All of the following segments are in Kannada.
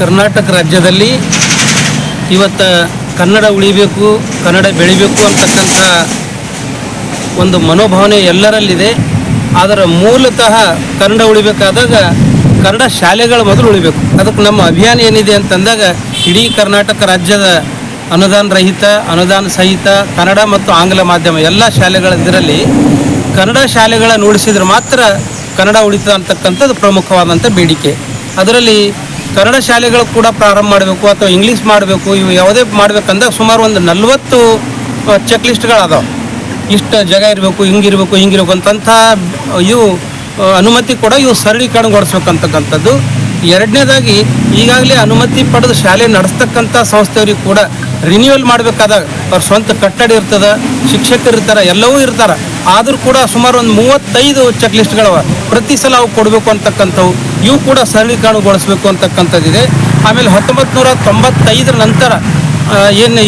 ಕರ್ನಾಟಕ ರಾಜ್ಯದಲ್ಲಿ ಇವತ್ತು ಕನ್ನಡ ಉಳಿಬೇಕು, ಕನ್ನಡ ಬೆಳಿಬೇಕು ಅಂತಕ್ಕಂಥ ಒಂದು ಮನೋಭಾವನೆ ಎಲ್ಲರಲ್ಲಿದೆ. ಅದರ ಮೂಲತಃ ಕನ್ನಡ ಉಳಿಬೇಕಾದಾಗ ಕನ್ನಡ ಶಾಲೆಗಳು ಮೊದಲು ಉಳಿಬೇಕು. ಅದಕ್ಕೆ ನಮ್ಮ ಅಭಿಯಾನ ಏನಿದೆ ಅಂತಂದಾಗ ಇಡೀ ಕರ್ನಾಟಕ ರಾಜ್ಯದ ಅನುದಾನ ರಹಿತ, ಅನುದಾನ ಸಹಿತ ಕನ್ನಡ ಮತ್ತು ಆಂಗ್ಲ ಮಾಧ್ಯಮ ಎಲ್ಲ ಶಾಲೆಗಳ ಕನ್ನಡ ಶಾಲೆಗಳನ್ನು ಉಳಿಸಿದ್ರೆ ಮಾತ್ರ ಕನ್ನಡ ಉಳಿತ ಅಂತಕ್ಕಂಥದ್ದು ಪ್ರಮುಖವಾದಂಥ ಬೇಡಿಕೆ. ಅದರಲ್ಲಿ ಕನ್ನಡ ಶಾಲೆಗಳು ಕೂಡ ಪ್ರಾರಂಭ ಮಾಡಬೇಕು ಅಥವಾ ಇಂಗ್ಲೀಷ್ ಮಾಡಬೇಕು, ಇವು ಯಾವುದೇ ಮಾಡ್ಬೇಕಂದ್ರೆ ಸುಮಾರು ಒಂದು ನಲವತ್ತು ಚೆಕ್ ಲಿಸ್ಟ್ಗಳದಾವೆ ಇಷ್ಟು ಜಾಗ ಇರಬೇಕು, ಹಿಂಗಿರಬೇಕು, ಹಿಂಗಿರ್ಬೇಕು ಅಂತಂಥ, ಇವು ಅನುಮತಿ ಕೂಡ ಇವು ಸರಳೀಕರಣಗೊಳಿಸ್ಬೇಕಂತಕ್ಕಂಥದ್ದು. ಎರಡನೇದಾಗಿ, ಈಗಾಗಲೇ ಅನುಮತಿ ಪಡೆದು ಶಾಲೆ ನಡೆಸ್ತಕ್ಕಂಥ ಸಂಸ್ಥೆಯವ್ರಿಗೆ ಕೂಡ ರಿನ್ಯೂವಲ್ ಮಾಡಬೇಕಾದಾಗ ಅವ್ರ ಸ್ವಂತ ಕಟ್ಟಡ ಇರ್ತದೆ ಶಿಕ್ಷಕರು ಇರ್ತಾರೆ ಎಲ್ಲವೂ ಇರ್ತಾರೆ. ಆದರೂ ಕೂಡ ಸುಮಾರು ಒಂದು ಮೂವತ್ತೈದು ಚೆಕ್ ಲಿಸ್ಟ್ಗಳವ ಪ್ರತಿ ಸಲ ಅವು ಕೊಡಬೇಕು ಅಂತಕ್ಕಂಥವು. ಇವು ಕೂಡ ಸರಳೀಕರಣಗೊಳಿಸಬೇಕು ಅಂತಕ್ಕಂಥದ್ದಿದೆ. ಆಮೇಲೆ ಹತ್ತೊಂಬತ್ತು ನೂರ ತೊಂಬತ್ತೈದರ ನಂತರ ಏನು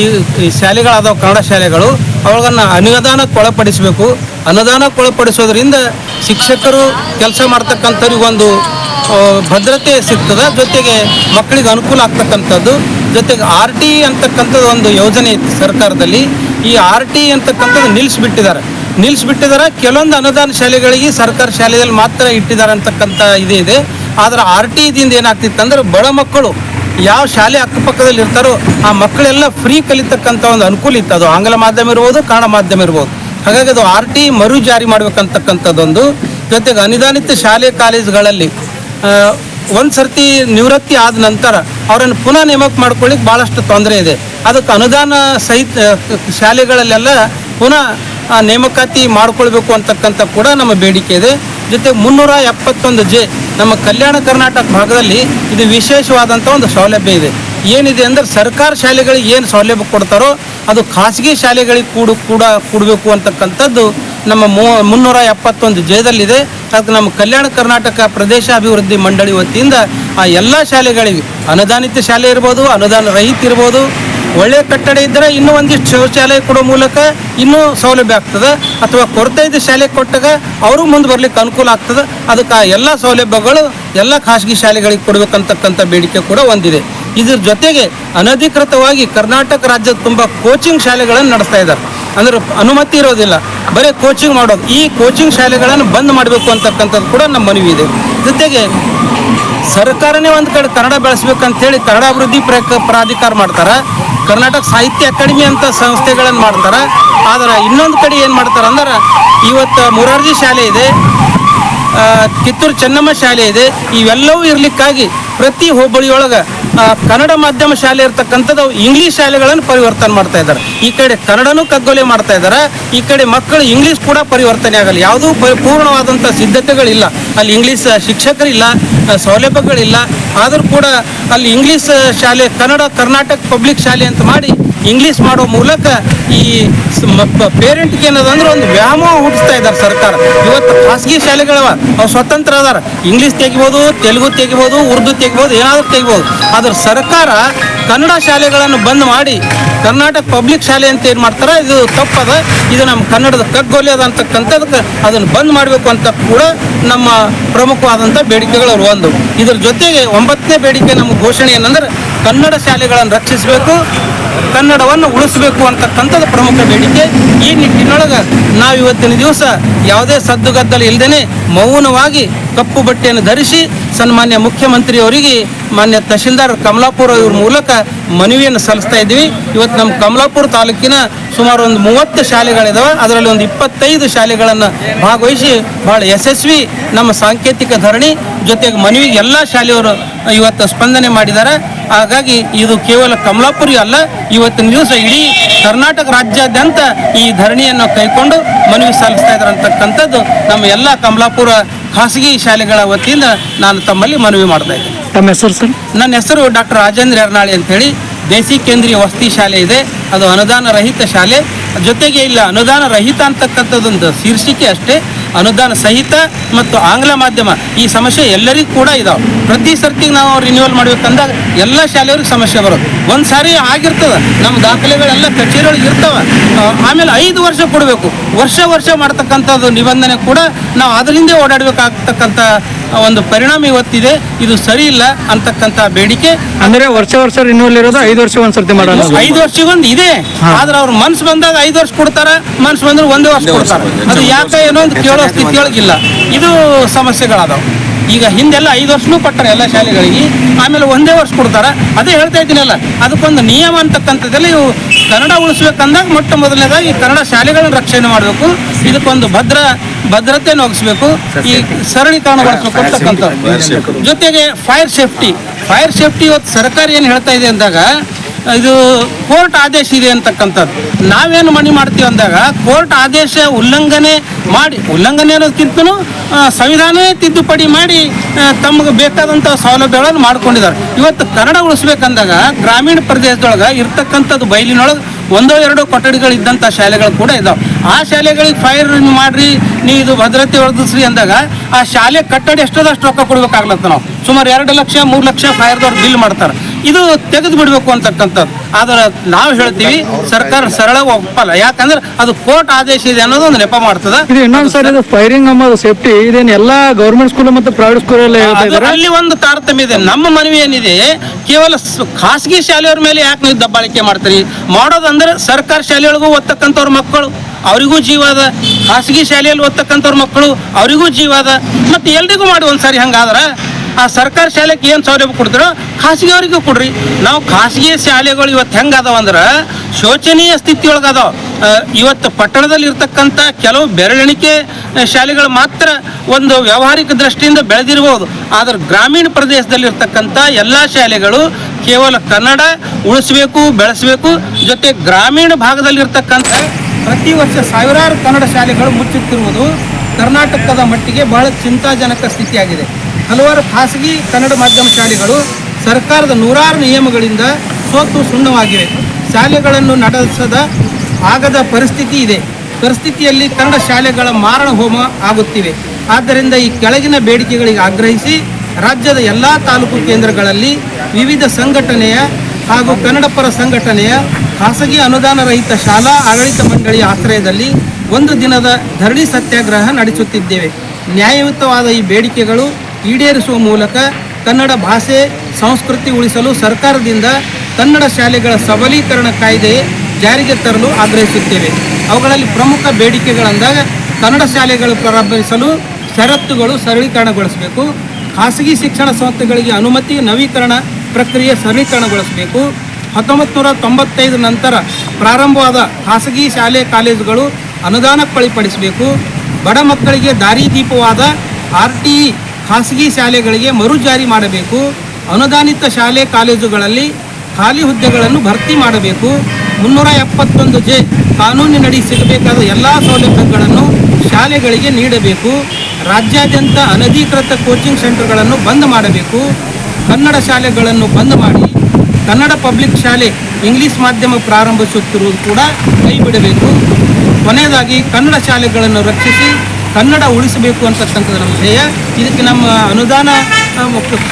ಈ ಶಾಲೆಗಳಾದವು ಕನ್ನಡ ಶಾಲೆಗಳು, ಅವುಗಳನ್ನು ಅನುದಾನಕ್ಕೆ ಒಳಪಡಿಸಬೇಕು. ಅನುದಾನಕ್ಕೆ ಶಿಕ್ಷಕರು ಕೆಲಸ ಮಾಡ್ತಕ್ಕಂಥವ್ರಿಗೆ ಒಂದು ಭದ್ರತೆ ಸಿಗ್ತದೆ. ಜೊತೆಗೆ ಮಕ್ಕಳಿಗೆ ಅನುಕೂಲ ಆಗ್ತಕ್ಕಂಥದ್ದು. ಜೊತೆಗೆ ಆರ್ ಟಿ ಅಂತಕ್ಕಂಥದ್ದು ಒಂದು ಯೋಜನೆ ಇತ್ತು ಸರ್ಕಾರದಲ್ಲಿ. ಈ ಆರ್ ಟಿ ಅಂತಕ್ಕಂಥದ್ದು ನಿಲ್ಲಿಸ್ಬಿಟ್ಟಿದ್ದಾರೆ ನಿಲ್ಲಿಸ್ಬಿಟ್ಟಿದ್ದಾರೆ ಕೆಲವೊಂದು ಅನುದಾನ ಶಾಲೆಗಳಿಗೆ ಸರ್ಕಾರಿ ಶಾಲೆಯಲ್ಲಿ ಮಾತ್ರ ಇಟ್ಟಿದ್ದಾರೆ ಅಂತಕ್ಕಂಥ ಇದು ಇದೆ. ಆದರೆ ಆರ್ ಟಿ ಇದಿಂದ ಏನಾಗ್ತಿತ್ತು ಅಂದ್ರೆ ಬಡ ಮಕ್ಕಳು ಯಾವ ಶಾಲೆ ಅಕ್ಕಪಕ್ಕದಲ್ಲಿ ಇರ್ತಾರೋ ಆ ಮಕ್ಕಳೆಲ್ಲ ಫ್ರೀ ಕಲಿತಕ್ಕಂಥ ಒಂದು ಅನುಕೂಲ ಇತ್ತು. ಅದು ಆಂಗ್ಲ ಮಾಧ್ಯಮ ಇರ್ಬೋದು, ಕನ್ನಡ ಮಾಧ್ಯಮ ಇರ್ಬೋದು. ಹಾಗಾಗಿ ಅದು ಆರ್ ಟಿ ಮರು ಜಾರಿ ಮಾಡ್ಬೇಕಂತಕ್ಕಂಥದ್ದೊಂದು. ಜೊತೆಗೆ ಅನುದಾನಿತ ಶಾಲೆ ಕಾಲೇಜುಗಳಲ್ಲಿ ಒಂದು ಸರ್ತಿ ನಿವೃತ್ತಿ ಆದ ನಂತರ ಅವರನ್ನು ಪುನಃ ನೇಮಕ ಮಾಡ್ಕೊಳ್ಳಿಕ್ಕೆ ಭಾಳಷ್ಟು ತೊಂದರೆ ಇದೆ. ಅದಕ್ಕೆ ಅನುದಾನ ಸಹಿತ ಶಾಲೆಗಳಲ್ಲೆಲ್ಲ ಪುನಃ ನೇಮಕಾತಿ ಮಾಡ್ಕೊಳ್ಬೇಕು ಅಂತಕ್ಕಂಥ ಕೂಡ ನಮ್ಮ ಬೇಡಿಕೆ ಇದೆ. ಜೊತೆ ಮುನ್ನೂರ ಎಪ್ಪತ್ತೊಂದು ಜೆ ನಮ್ಮ ಕಲ್ಯಾಣ ಕರ್ನಾಟಕ ಭಾಗದಲ್ಲಿ ಇದು ವಿಶೇಷವಾದಂಥ ಒಂದು ಸೌಲಭ್ಯ ಇದೆ. ಏನಿದೆ ಅಂದ್ರೆ ಸರ್ಕಾರ ಶಾಲೆಗಳಿಗೆ ಏನು ಸೌಲಭ್ಯ ಕೊಡ್ತಾರೋ ಅದು ಖಾಸಗಿ ಶಾಲೆಗಳಿಗೆ ಕೂಡ ಕೂಡ ಕೊಡಬೇಕು ಅಂತಕ್ಕಂಥದ್ದು ನಮ್ಮ ಮೂ ಮುನ್ನೂರ ಎಪ್ಪತ್ತೊಂದು ಜಯದಲ್ಲಿದೆ ಅದಕ್ಕೆ ನಮ್ಮ ಕಲ್ಯಾಣ ಕರ್ನಾಟಕ ಪ್ರದೇಶ ಅಭಿವೃದ್ಧಿ ಮಂಡಳಿ ವತಿಯಿಂದ ಆ ಎಲ್ಲ ಶಾಲೆಗಳಿಗೆ ಅನುದಾನಿತ ಶಾಲೆ ಇರ್ಬೋದು, ಅನುದಾನ ರಹಿತ ಇರ್ಬೋದು ಒಳ್ಳೆಯ ಕಟ್ಟಡ ಇದ್ದರೆ ಇನ್ನೂ ಒಂದಿಷ್ಟು ಶೌಚಾಲಯ ಕೊಡೋ ಮೂಲಕ ಇನ್ನೂ ಸೌಲಭ್ಯ ಆಗ್ತದೆ. ಅಥವಾ ಕೊರತೆ ಇದ್ದ ಶಾಲೆ ಕೊಟ್ಟಾಗ ಅವರು ಮುಂದೆ ಬರ್ಲಿಕ್ಕೆ ಅನುಕೂಲ ಆಗ್ತದೆ. ಅದಕ್ಕೆ ಆ ಎಲ್ಲ ಸೌಲಭ್ಯಗಳು ಎಲ್ಲ ಖಾಸಗಿ ಶಾಲೆಗಳಿಗೆ ಕೊಡಬೇಕಂತಕ್ಕಂಥ ಬೇಡಿಕೆ ಕೂಡ ಹೊಂದಿದೆ ಇದ್ರ ಜೊತೆಗೆ ಅನಧಿಕೃತವಾಗಿ ಕರ್ನಾಟಕ ರಾಜ್ಯದ ತುಂಬ ಕೋಚಿಂಗ್ ಶಾಲೆಗಳನ್ನು ನಡೆಸ್ತಾ ಇದ್ದಾರೆ. ಅಂದ್ರೆ ಅನುಮತಿ ಇರೋದಿಲ್ಲ. ಬರೀ ಕೋಚಿಂಗ್ ಮಾಡೋದು. ಈ ಕೋಚಿಂಗ್ ಶಾಲೆಗಳನ್ನು ಬಂದ್ ಮಾಡಬೇಕು ಅಂತಕ್ಕಂಥದ್ದು ಕೂಡ ನಮ್ಮ ಮನವಿ ಇದೆ. ಜೊತೆಗೆ ಸರ್ಕಾರನೇ ಒಂದು ಕಡೆ ಕನ್ನಡ ಬೆಳೆಸ್ಬೇಕಂತ ಹೇಳಿ ಕನ್ನಡ ಅಭಿವೃದ್ಧಿ ಪ್ರ- ಪ್ರಾಧಿಕಾರ ಮಾಡ್ತಾರೆ. ಕರ್ನಾಟಕ ಸಾಹಿತ್ಯ ಅಕಾಡೆಮಿ ಅಂತ ಸಂಸ್ಥೆಗಳನ್ನು ಮಾಡ್ತಾರೆ. ಆದ್ರೆ ಇನ್ನೊಂದು ಕಡೆ ಏನು ಮಾಡ್ತಾರೆ ಅಂದ್ರೆ ಇವತ್ತು ಮುರಾರ್ಜಿ ಶಾಲೆ ಇದೆ ಕಿತ್ತೂರು ಚೆನ್ನಮ್ಮ ಶಾಲೆ ಇದೆ, ಇವೆಲ್ಲವೂ ಇರ್ಲಿಕ್ಕಾಗಿ ಪ್ರತಿ ಹೋಬಳಿಯೊಳಗೆ ಕನ್ನಡ ಮಾಧ್ಯಮ ಶಾಲೆ ಇರ್ತಕ್ಕಂಥದ್ದು ಇಂಗ್ಲೀಷ್ ಶಾಲೆಗಳನ್ನು ಪರಿವರ್ತನೆ ಮಾಡ್ತಾ ಇದ್ದಾರೆ. ಈ ಕಡೆ ಕನ್ನಡನೂ ಕಗ್ಗೊಲೆ ಮಾಡ್ತಾ ಇದ್ದಾರೆ. ಈ ಕಡೆ ಮಕ್ಕಳು ಇಂಗ್ಲೀಷ್ ಕೂಡ ಪರಿವರ್ತನೆ ಆಗಲ್ಲ. ಯಾವುದೂ ಪ- ಪೂರ್ಣವಾದಂಥ ಸಿದ್ಧತೆಗಳಿಲ್ಲ. ಅಲ್ಲಿ ಇಂಗ್ಲೀಷ್ ಶಿಕ್ಷಕರಿಲ್ಲ ಸೌಲಭ್ಯಗಳಿಲ್ಲ. ಆದರೂ ಕೂಡ ಅಲ್ಲಿ ಇಂಗ್ಲೀಷ್ ಶಾಲೆ, ಕನ್ನಡ, ಕರ್ನಾಟಕ ಪಬ್ಲಿಕ್ ಶಾಲೆ ಅಂತ ಮಾಡಿ ಇಂಗ್ಲೀಷ್ ಮಾಡೋ ಮೂಲಕ ಈ ಪೇರೆಂಟ್ಗೆ ಏನದ ಅಂದ್ರೆ ಒಂದು ವ್ಯಾಮೋಹ ಹುಟ್ಟಿಸ್ತಾ ಇದ್ದಾರೆ ಸರ್ಕಾರ. ಇವತ್ತು ಖಾಸಗಿ ಶಾಲೆಗಳವ, ಅವು ಸ್ವತಂತ್ರ ಅದಾರ. ಇಂಗ್ಲೀಷ್ ತೆಗಿಬೋದು, ತೆಲುಗು ತೆಗಿಬೋದು, ಉರ್ದು ತೆಗಿಬೋದು, ಏನಾದರೂ ತೆಗಿಬೋದು. ಆದ್ರೆ ಸರ್ಕಾರ ಕನ್ನಡ ಶಾಲೆಗಳನ್ನು ಬಂದ್ ಮಾಡಿ ಕರ್ನಾಟಕ ಪಬ್ಲಿಕ್ ಶಾಲೆ ಅಂತ ಏನು ಮಾಡ್ತಾರೆ, ಇದು ತಪ್ಪದ. ಇದು ನಮ್ಮ ಕನ್ನಡದ ಕಗ್ಗೊಲೆ ಅದ ಅಂತಕ್ಕಂಥದಕ್ಕೆ ಅದನ್ನು ಬಂದ್ ಮಾಡಬೇಕು ಅಂತ ಕೂಡ ನಮ್ಮ ಪ್ರಮುಖವಾದಂಥ ಬೇಡಿಕೆಗಳು ಒಂದು. ಇದ್ರ ಜೊತೆಗೆ ಒಂಬತ್ತನೇ ಬೇಡಿಕೆ ನಮ್ಮ ಘೋಷಣೆ ಏನಂದ್ರೆ ಕನ್ನಡ ಶಾಲೆಗಳನ್ನು ರಕ್ಷಿಸಬೇಕು, ಕನ್ನಡವನ್ನು ಉಳಿಸಬೇಕು ಅಂತಕ್ಕಂಥದ್ದು ಪ್ರಮುಖ ಬೇಡಿಕೆ. ಈ ನಿಟ್ಟಿನೊಳಗೆ ನಾವು ಇವತ್ತಿನ ದಿವಸ ಯಾವುದೇ ಸದ್ದುಗದ್ದಲು ಇಲ್ಲದೇನೆ ಮೌನವಾಗಿ ಕಪ್ಪು ಬಟ್ಟೆಯನ್ನು ಧರಿಸಿ ಸನ್ಮಾನ್ಯ ಮುಖ್ಯಮಂತ್ರಿಯವರಿಗೆ ಮಾನ್ಯ ತಹಶೀಲ್ದಾರ್ ಕಮಲಾಪುರ ಇವ್ರ ಮೂಲಕ ಮನವಿಯನ್ನು ಸಲ್ಲಿಸ್ತಾ ಇದ್ದೀವಿ. ಇವತ್ತು ನಮ್ಮ ಕಮಲಾಪುರ ತಾಲೂಕಿನ ಸುಮಾರು ಒಂದು ಮೂವತ್ತು ಶಾಲೆಗಳಿದಾವೆ. ಅದರಲ್ಲಿ ಒಂದು ಇಪ್ಪತ್ತೈದು ಶಾಲೆಗಳನ್ನು ಭಾಗವಹಿಸಿ ಬಹಳ ಯಶಸ್ವಿ ನಮ್ಮ ಸಾಂಕೇತಿಕ ಧರಣಿ ಜೊತೆಗೆ ಮನವಿ ಎಲ್ಲ ಶಾಲೆಯವರು ಇವತ್ತು ಸ್ಪಂದನೆ ಮಾಡಿದ್ದಾರೆ. ಹಾಗಾಗಿ ಇದು ಕೇವಲ ಕಮಲಾಪುರಿ ಅಲ್ಲ, ಇವತ್ತಿನ ದಿವಸ ಇಡೀ ಕರ್ನಾಟಕ ರಾಜ್ಯಾದ್ಯಂತ ಈ ಧರಣಿಯನ್ನು ಕೈಕೊಂಡು ಮನವಿ ಸಲ್ಲಿಸ್ತಾ ಇದ್ದಾರೆ ನಮ್ಮ ಎಲ್ಲ ಕಮಲಾಪುರ ಖಾಸಗಿ ಶಾಲೆಗಳ ವತಿಯಿಂದ ನಾನು ತಮ್ಮಲ್ಲಿ ಮನವಿ ಮಾಡ್ತಾ ಇದ್ದೀನಿ. ತಮ್ಮ ಹೆಸರು ಸರ್? ನನ್ನ ಹೆಸರು ಡಾಕ್ಟರ್ ರಾಜೇಂದ್ರ ಎರ್ನಾಳಿ ಅಂತೇಳಿ ದೇಸಿ ಕೇಂದ್ರೀಯ ವಸತಿ ಶಾಲೆ ಇದೆ. ಅದು ಅನುದಾನ ರಹಿತ ಶಾಲೆ. ಜೊತೆಗೆ ಇಲ್ಲ ಅನುದಾನ ರಹಿತ ಅಂತಕ್ಕಂಥದ್ದೊಂದು ಶೀರ್ಷಿಕೆ ಅಷ್ಟೇ. ಅನುದಾನ ಸಹಿತ ಮತ್ತು ಆಂಗ್ಲ ಮಾಧ್ಯಮ ಈ ಸಮಸ್ಯೆ ಎಲ್ಲರಿಗೂ ಕೂಡ ಇದಾವೆ. ಪ್ರತಿ ಸರ್ತಿಗೆ ನಾವು ರಿನ್ಯೂವಲ್ ಮಾಡಬೇಕಂದಾಗ ಎಲ್ಲ ಶಾಲೆಯವ್ರಿಗೆ ಸಮಸ್ಯೆ ಬರೋದು. ಒಂದು ಸಾರಿ ಆಗಿರ್ತದ. ನಮ್ಮ ದಾಖಲೆಗಳೆಲ್ಲ ಕಚೇರಿಯೊಳಗೆ ಇರ್ತವೆ. ಆಮೇಲೆ ಐದು ವರ್ಷ ಕೊಡಬೇಕು. ವರ್ಷ ವರ್ಷ ಮಾಡ್ತಕ್ಕಂಥದ್ದು ನಿಬಂಧನೆ ಕೂಡ ನಾವು ಅದರಿಂದ ಓಡಾಡಬೇಕಾಗ್ತಕ್ಕಂಥ ಒಂದು ಪರಿಣಾಮ ಇವತ್ತಿದೆ. ಇದು ಸರಿ ಇಲ್ಲ ಅಂತಕ್ಕಂಥ ಬೇಡಿಕೆ. ಅಂದ್ರೆ ವರ್ಷ ವರ್ಷ ರಿನ್ಯೂವಲ್ ಇರೋದು ಐದು ವರ್ಷ ಒಂದ್ಸರ್ತಿ ಮಾಡೋದು? ಐದು ವರ್ಷಗೊಂದು ಇದೆ. ಆದ್ರೆ ಅವ್ರ ಮನ್ಸು ಬಂದಾಗ ಐದು ವರ್ಷ ಕೊಡ್ತಾರ ಮನ್ಸು ಬಂದ್ರೆ ಒಂದೇ ವರ್ಷ ಕೊಡ್ತಾರ. ಅದು ಯಾಕೆ ಏನೋ ಒಂದು ಕೇಳೋ ಸ್ಥಿತಿಯೊಳಗಿಲ್ಲ. ಇದು ಸಮಸ್ಯೆಗಳದಾವ. ಈಗ ಹಿಂದೆಲ್ಲ ಐದು ವರ್ಷನೂ ಕೊಟ್ಟಾರೆ ಎಲ್ಲ ಶಾಲೆಗಳಿಗೆ. ಆಮೇಲೆ ಒಂದೇ ವರ್ಷ ಕೊಡ್ತಾರೆ. ಅದೇ ಹೇಳ್ತಾ ಇದ್ದೀನಲ್ಲ ಅದಕ್ಕೊಂದು ನಿಯಮ ಅಂತಕ್ಕಂಥದ್ದೆಲ್ಲ ಇವು ಕನ್ನಡ ಉಳಿಸ್ಬೇಕಂದಾಗ ಮೊಟ್ಟ ಮೊದಲನೇದಾಗಿ ಕನ್ನಡ ಶಾಲೆಗಳನ್ನ ರಕ್ಷಣೆ ಮಾಡಬೇಕು. ಇದಕ್ಕೊಂದು ಭದ್ರ ಭದ್ರತೆಯನ್ನು ಒಗಿಸ್ಬೇಕು ಈ ಸರಳೀಕರಣಗೊಳಿಸ್ಬೇಕು ಅಂತಕ್ಕಂಥ ಜೊತೆಗೆ ಫೈರ್ ಸೇಫ್ಟಿ ಫೈರ್ ಸೇಫ್ಟಿ ಇವತ್ತು ಸರ್ಕಾರ ಏನು ಹೇಳ್ತಾ ಇದೆ ಅಂದಾಗ ಇದು ಕೋರ್ಟ್ ಆದೇಶ ಇದೆ ಅಂತಕ್ಕಂಥದ್ದು. ನಾವೇನು ಮನಿ ಮಾಡ್ತೀವಿ ಅಂದಾಗ ಕೋರ್ಟ್ ಆದೇಶ ಉಲ್ಲಂಘನೆ ಮಾಡಿ, ಉಲ್ಲಂಘನೆ ಅನ್ನೋದಕ್ಕಿಂತನೂ ಸಂವಿಧಾನ ಸಂವಿಧಾನವೇ ತಿದ್ದುಪಡಿ ಮಾಡಿ ತಮಗೆ ಬೇಕಾದಂಥ ಸೌಲಭ್ಯಗಳನ್ನು ಮಾಡ್ಕೊಂಡಿದ್ದಾರೆ. ಇವತ್ತು ಕನ್ನಡ ಉಳಿಸ್ಬೇಕಂದಾಗ ಗ್ರಾಮೀಣ ಪ್ರದೇಶದೊಳಗೆ ಇರ್ತಕ್ಕಂಥದ್ದು ಬಯಲಿನೊಳಗೆ ಒಂದೋ ಎರಡೋ ಕೊಠಡಿಗಳು ಇದ್ದಂಥ ಶಾಲೆಗಳು ಕೂಡ ಇದಾವೆ. ಆ ಶಾಲೆಗಳಿಗೆ ಫೈರ್ ಮಾಡ್ರಿ, ನೀ ಇದು ಭದ್ರತೆ ಒದಗಿಸ್ರಿ ಅಂದಾಗ ಆ ಶಾಲೆ ಕಟ್ಟಡ ಎಷ್ಟೋದಷ್ಟು ರೊಕ್ಕ ಕೊಡ್ಬೇಕಾಗ್ಲತ್ತ ನಾವು. ಸುಮಾರು ಎರಡು ಲಕ್ಷ, ಮೂರು ಲಕ್ಷ ಫೈರ್ದವ್ರು ಬಿಲ್ ಮಾಡ್ತಾರೆ. ಇದು ತೆಗೆದು ಬಿಡಬೇಕು ಅಂತಕ್ಕಂಥದ್ದು. ಆದ್ರೆ ನಾವು ಹೇಳ್ತೀವಿ ಸರ್ಕಾರ ಸರಳ ಒಪ್ಪಲ್ಲ. ಯಾಕಂದ್ರೆ ಅದು ಕೋರ್ಟ್ ಆದೇಶ ಇದೆ ಅನ್ನೋದು ಒಂದು ನೆಪ ಮಾಡ್ತದೆ. ಇದು ಇನ್ನೊಂದು ಸರ್ ಇದು ಫೈರಿಂಗ್ ಅನ್ನೋದು ಸೇಫ್ಟಿ ಇದೇನು ಎಲ್ಲ ಗೌರ್ಮೆಂಟ್ ಸ್ಕೂಲ್ ಮತ್ತು ಪ್ರೈವೇಟ್ ಸ್ಕೂಲ್ ಎಲ್ಲ ಹೇಳ್ತಾ ಅದು ಅಲ್ಲಿ ಒಂದು ತಾರತಮ್ಯ ಇದೆ. ನಮ್ಮ ಮನವಿ ಏನಿದೆ ಕೇವಲ ಖಾಸಗಿ ಶಾಲೆಯವ್ರ ಮೇಲೆ ಯಾಕೆ ನೀವು ದಬ್ಬಾಳಿಕೆ ಮಾಡ್ತೀರಿ? ಮಾಡೋದಂದ್ರೆ ಸರ್ಕಾರಿ ಶಾಲೆಯೊಳಗೂ ಓದ್ತಕ್ಕಂಥವ್ರ ಮಕ್ಕಳು ಅವರಿಗೂ ಜೀವ ಅದ. ಖಾಸಗಿ ಶಾಲೆಯಲ್ಲಿ ಓದ್ತಕ್ಕಂಥವ್ರ ಮಕ್ಕಳು ಅವರಿಗೂ ಜೀವ ಅದ. ಮತ್ತೆ ಎಲ್ರಿಗೂ ಮಾಡಿ ಒಂದ್ಸಾರಿ ಹಂಗಾದ್ರೆ ಆ ಸರ್ಕಾರಿ ಶಾಲೆಗೆ ಏನು ಸೌಲಭ್ಯ ಕೊಡ್ತೀರೋ ಖಾಸಗಿ ಅವ್ರಿಗೂ ಕೊಡ್ರಿ. ನಾವು ಖಾಸಗಿ ಶಾಲೆಗಳು ಇವತ್ತು ಹೆಂಗೆ ಅದಾವ ಅಂದ್ರೆ ಶೋಚನೀಯ ಸ್ಥಿತಿಯೊಳಗೆ ಅದಾವ ಇವತ್ತು ಪಟ್ಟಣದಲ್ಲಿ ಇರ್ತಕ್ಕಂಥ ಕೆಲವು ಬೆರಳೆಣಿಕೆ ಶಾಲೆಗಳು ಮಾತ್ರ ಒಂದು ವ್ಯಾವಹಾರಿಕ ದೃಷ್ಟಿಯಿಂದ ಬೆಳೆದಿರಬಹುದು ಆದರೆ ಗ್ರಾಮೀಣ ಪ್ರದೇಶದಲ್ಲಿ ಇರ್ತಕ್ಕಂಥ ಎಲ್ಲ ಶಾಲೆಗಳು ಕೇವಲ ಕನ್ನಡ ಉಳಿಸ್ಬೇಕು, ಬೆಳೆಸಬೇಕು. ಜೊತೆ ಗ್ರಾಮೀಣ ಭಾಗದಲ್ಲಿ ಇರ್ತಕ್ಕಂಥ ಪ್ರತಿ ವರ್ಷ ಸಾವಿರಾರು ಕನ್ನಡ ಶಾಲೆಗಳು ಮುಚ್ಚುತ್ತಿರುವುದು ಕರ್ನಾಟಕದ ಮಟ್ಟಿಗೆ ಬಹಳ ಚಿಂತಾಜನಕ ಸ್ಥಿತಿಯಾಗಿದೆ. ಹಲವಾರು ಖಾಸಗಿ ಕನ್ನಡ ಮಾಧ್ಯಮ ಶಾಲೆಗಳು ಸರ್ಕಾರದ ನೂರಾರು ನಿಯಮಗಳಿಂದ ಸೋತು ಸುಣ್ಣವಾಗಿವೆ. ಶಾಲೆಗಳನ್ನು ನಡೆಸದ ಆಗದ ಪರಿಸ್ಥಿತಿ ಇದೆ. ಪರಿಸ್ಥಿತಿಯಲ್ಲಿ ಕನ್ನಡ ಶಾಲೆಗಳ ಮಾರಣ ಹೋಮ ಆಗುತ್ತಿವೆ. ಆದ್ದರಿಂದ ಈ ಕೆಳಗಿನ ಬೇಡಿಕೆಗಳಿಗೆ ಆಗ್ರಹಿಸಿ ರಾಜ್ಯದ ಎಲ್ಲ ತಾಲೂಕು ಕೇಂದ್ರಗಳಲ್ಲಿ ವಿವಿಧ ಸಂಘಟನೆಯ ಹಾಗೂ ಕನ್ನಡ ಪರ ಸಂಘಟನೆಯ ಖಾಸಗಿ ಅನುದಾನ ರಹಿತ ಶಾಲಾ ಆಡಳಿತ ಮಂಡಳಿ ಆಶ್ರಯದಲ್ಲಿ ಒಂದು ದಿನದ ಧರಣಿ ಸತ್ಯಾಗ್ರಹ ನಡೆಸುತ್ತಿದ್ದೇವೆ. ನ್ಯಾಯಯುತವಾದ ಈ ಬೇಡಿಕೆಗಳು ಈಡೇರಿಸುವ ಮೂಲಕ ಕನ್ನಡ ಭಾಷೆ ಸಂಸ್ಕೃತಿ ಉಳಿಸಲು ಸರ್ಕಾರದಿಂದ ಕನ್ನಡ ಶಾಲೆಗಳ ಸಬಲೀಕರಣ ಕಾಯ್ದೆ ಜಾರಿಗೆ ತರಲು ಆಗ್ರಹಿಸುತ್ತೇವೆ. ಅವುಗಳಲ್ಲಿ ಪ್ರಮುಖ ಬೇಡಿಕೆಗಳಂದಾಗ ಕನ್ನಡ ಶಾಲೆಗಳು ಪ್ರಾರಂಭಿಸಲು ಷರತ್ತುಗಳು ಸರಳೀಕರಣಗೊಳಿಸಬೇಕು. ಖಾಸಗಿ ಶಿಕ್ಷಣ ಸಂಸ್ಥೆಗಳಿಗೆ ಅನುಮತಿ ನವೀಕರಣ ಪ್ರಕ್ರಿಯೆ ಸರಳೀಕರಣಗೊಳಿಸಬೇಕು. ಹತ್ತೊಂಬತ್ತು ನೂರ ತೊಂಬತ್ತೈದು ನಂತರ ಪ್ರಾರಂಭವಾದ ಖಾಸಗಿ ಶಾಲೆ ಕಾಲೇಜುಗಳು ಅನುದಾನಕ್ಕೊಳಪಡಿಸಬೇಕು ಬಡ ಮಕ್ಕಳಿಗೆ ದಾರಿದೀಪವಾದ ಆರ್ ಟಿ ಖಾಸಗಿ ಶಾಲೆಗಳಿಗೆ ಮರು ಜಾರಿ ಮಾಡಬೇಕು. ಅನುದಾನಿತ ಶಾಲೆ ಕಾಲೇಜುಗಳಲ್ಲಿ ಖಾಲಿ ಹುದ್ದೆಗಳನ್ನು ಭರ್ತಿ ಮಾಡಬೇಕು. ಮುನ್ನೂರ ಎಪ್ಪತ್ತೊಂದು ಜೆ ಕಾನೂನಿನಡಿ ಸಿಗಬೇಕಾದ ಎಲ್ಲ ಸೌಲಭ್ಯಗಳನ್ನು ಶಾಲೆಗಳಿಗೆ ನೀಡಬೇಕು. ರಾಜ್ಯಾದ್ಯಂತ ಅನಧಿಕೃತ ಕೋಚಿಂಗ್ ಸೆಂಟರ್ಗಳನ್ನು ಬಂದ್ ಮಾಡಬೇಕು. ಕನ್ನಡ ಶಾಲೆಗಳನ್ನು ಬಂದ್ ಮಾಡಿ ಕನ್ನಡ ಪಬ್ಲಿಕ್ ಶಾಲೆ ಇಂಗ್ಲಿಷ್ ಮಾಧ್ಯಮ ಪ್ರಾರಂಭಿಸುತ್ತಿರುವುದು ಕೂಡ ಕೈ ಬಿಡಬೇಕು. ಕೊನೆಯದಾಗಿ ಕನ್ನಡ ಶಾಲೆಗಳನ್ನು ರಕ್ಷಿಸಿ ಕನ್ನಡ ಉಳಿಸಬೇಕು ಅಂತಕ್ಕಂಥದ್ದು ನಮ್ಮ ಧ್ಯೇಯ. ಇದಕ್ಕೆ ನಮ್ಮ ಅನುದಾನ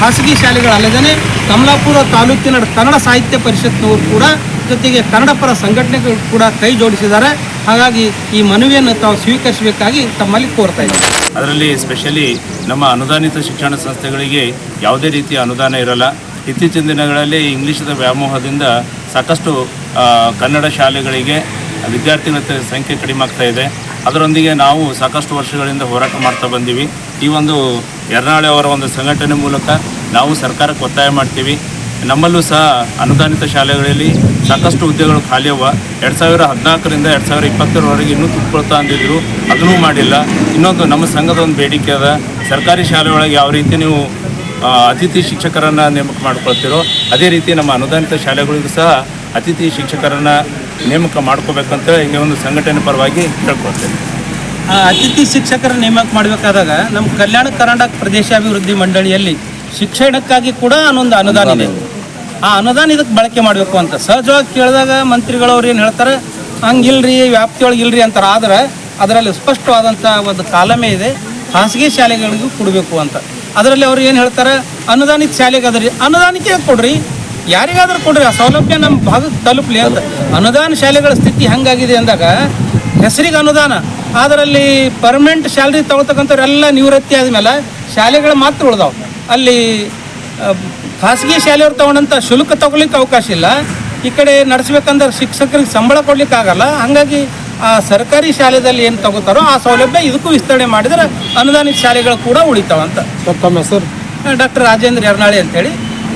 ಖಾಸಗಿ ಶಾಲೆಗಳಲ್ಲದೇ ಕಮಲಾಪುರ ತಾಲೂಕಿನ ಕನ್ನಡ ಸಾಹಿತ್ಯ ಪರಿಷತ್ನವರು ಕೂಡ ಜೊತೆಗೆ ಕನ್ನಡ ಪರ ಸಂಘಟನೆಗಳು ಕೂಡ ಕೈ ಜೋಡಿಸಿದ್ದಾರೆ. ಹಾಗಾಗಿ ಈ ಮನವಿಯನ್ನು ತಾವು ಸ್ವೀಕರಿಸಬೇಕಾಗಿ ತಮ್ಮಲ್ಲಿ ಕೋರ್ತಾ ಇದ್ದಾರೆ ಅದರಲ್ಲಿ ಸ್ಪೆಷಲಿ ನಮ್ಮ ಅನುದಾನಿತ ಶಿಕ್ಷಣ ಸಂಸ್ಥೆಗಳಿಗೆ ಯಾವುದೇ ರೀತಿಯ ಅನುದಾನ ಇರಲ್ಲ. ಇತ್ತೀಚಿನ ದಿನಗಳಲ್ಲಿ ಇಂಗ್ಲೀಷದ ವ್ಯಾಮೋಹದಿಂದ ಸಾಕಷ್ಟು ಕನ್ನಡ ಶಾಲೆಗಳಿಗೆ ವಿದ್ಯಾರ್ಥಿಗಳ ಸಂಖ್ಯೆ ಕಡಿಮೆ ಆಗ್ತಾ ಇದೆ. ಅದರೊಂದಿಗೆ ನಾವು ಸಾಕಷ್ಟು ವರ್ಷಗಳಿಂದ ಹೋರಾಟ ಮಾಡ್ತಾ ಬಂದೀವಿ. ಈ ಒಂದು ಎರ್ನಾಳೆ ಅವರ ಒಂದು ಸಂಘಟನೆ ಮೂಲಕ ನಾವು ಸರ್ಕಾರಕ್ಕೆ ಒತ್ತಾಯ ಮಾಡ್ತೀವಿ. ನಮ್ಮಲ್ಲೂ ಸಹ ಅನುದಾನಿತ ಶಾಲೆಗಳಲ್ಲಿ ಸಾಕಷ್ಟು ಹುದ್ದೆಗಳು ಖಾಲಿ ಅವ. ಎರಡು ಸಾವಿರ ಹದಿನಾಲ್ಕರಿಂದ ಎರಡು ಸಾವಿರ ಇಪ್ಪತ್ತರವರೆಗೆ ಇನ್ನೂ ತುಂಬಿಕೊಳ್ತಾ ಅಂದಿದ್ರು. ಅದನ್ನೂ ಮಾಡಿಲ್ಲ. ಇನ್ನೊಂದು ನಮ್ಮ ಸಂಘದ ಒಂದು ಬೇಡಿಕೆ ಅದ. ಸರ್ಕಾರಿ ಶಾಲೆ ಯಾವ ರೀತಿ ನೀವು ಅತಿಥಿ ಶಿಕ್ಷಕರನ್ನು ನೇಮಕ ಮಾಡ್ಕೊಳ್ತೀರೋ, ಅದೇ ರೀತಿ ನಮ್ಮ ಅನುದಾನಿತ ಶಾಲೆಗಳಿಗೂ ಸಹ ಅತಿಥಿ ಶಿಕ್ಷಕರನ್ನು ನೇಮಕ ಮಾಡ್ಕೋಬೇಕಂತ ಹಿಂಗೆ ಒಂದು ಸಂಘಟನೆ ಪರವಾಗಿ ಕೇಳ್ಕೊಳ್ತೇನೆ ಆ ಅತಿಥಿ ಶಿಕ್ಷಕರ ನೇಮಕ ಮಾಡಬೇಕಾದಾಗ ನಮ್ಮ ಕಲ್ಯಾಣ ಕರ್ನಾಟಕ ಪ್ರದೇಶಾಭಿವೃದ್ಧಿ ಮಂಡಳಿಯಲ್ಲಿ ಶಿಕ್ಷಣಕ್ಕಾಗಿ ಕೂಡ ಅನ್ನೊಂದು ಅನುದಾನ ಇದೆ. ಆ ಅನುದಾನ ಇದಕ್ಕೆ ಬಳಕೆ ಮಾಡಬೇಕು ಅಂತ. ಸಹಜವಾಗಿ ಕೇಳಿದಾಗ ಮಂತ್ರಿಗಳವ್ರು ಏನು ಹೇಳ್ತಾರೆ ಹಂಗಿಲ್ರಿ ವ್ಯಾಪ್ತಿಯೊಳಗೆ ಇಲ್ರಿ ಅಂತಾರೆ. ಆದ್ರೆ ಅದರಲ್ಲಿ ಸ್ಪಷ್ಟವಾದಂಥ ಒಂದು ಕಾಲಮೇ ಇದೆ. ಖಾಸಗಿ ಶಾಲೆಗಳಿಗೂ ಕೊಡಬೇಕು ಅಂತ. ಅದರಲ್ಲಿ ಅವ್ರು ಏನು ಹೇಳ್ತಾರೆ ಅನುದಾನಿತ ಶಾಲೆಗೆ ಅದರಿ ಅನುದಾನಕ್ಕೆ ಕೊಡ್ರಿ. ಯಾರಿಗಾದ್ರೂ ಕೊಡ್ರಿ ಆ ಸೌಲಭ್ಯ ನಮ್ಮ ಭಾಗಕ್ಕೆ ತಲುಪಲಿ ಅಂತ. ಅನುದಾನ ಶಾಲೆಗಳ ಸ್ಥಿತಿ ಹಂಗಾಗಿದೆ ಅಂದಾಗ ಹೆಸರಿಗೆ ಅನುದಾನ ಅದರಲ್ಲಿ ಪರ್ಮನೆಂಟ್ ಸ್ಯಾಲ್ರಿ ತಗೊಳ್ತಕ್ಕಂಥವ್ರೆಲ್ಲ ನಿವೃತ್ತಿ ಆದಮೇಲೆ ಶಾಲೆಗಳು ಮಾತ್ರ ಉಳಿದಾವೆ. ಅಲ್ಲಿ ಖಾಸಗಿ ಶಾಲೆಯವ್ರು ತಗೊಂಡಂಥ ಶುಲ್ಕ ತಗೊಳ್ಲಿಕ್ಕೆ ಅವಕಾಶ ಇಲ್ಲ. ಈ ಕಡೆ ನಡೆಸ್ಬೇಕಂದ್ರೆ ಶಿಕ್ಷಕರಿಗೆ ಸಂಬಳ ಕೊಡ್ಲಿಕ್ಕೆ ಆಗಲ್ಲ. ಹಾಗಾಗಿ ಆ ಸರ್ಕಾರಿ ಶಾಲೆದಲ್ಲಿ ಏನು ತಗೋತಾರೋ ಆ ಸೌಲಭ್ಯ ಇದಕ್ಕೂ ವಿಸ್ತರಣೆ ಮಾಡಿದ್ರೆ ಅನುದಾನಿತ ಶಾಲೆಗಳು ಕೂಡ ಉಳಿತಾವಂತ ಸರ್ ತಮ್ಮ ಹೆಸರು? ಡಾಕ್ಟರ್ ರಾಜೇಂದ್ರ ಯರ್ನಾಳಿ ಅಂತೇಳಿ.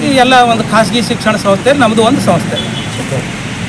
ಈ ಎಲ್ಲ ಒಂದು ಖಾಸಗಿ ಶಿಕ್ಷಣ ಸಂಸ್ಥೆ ನಮ್ಮದು ಒಂದು ಸಂಸ್ಥೆ.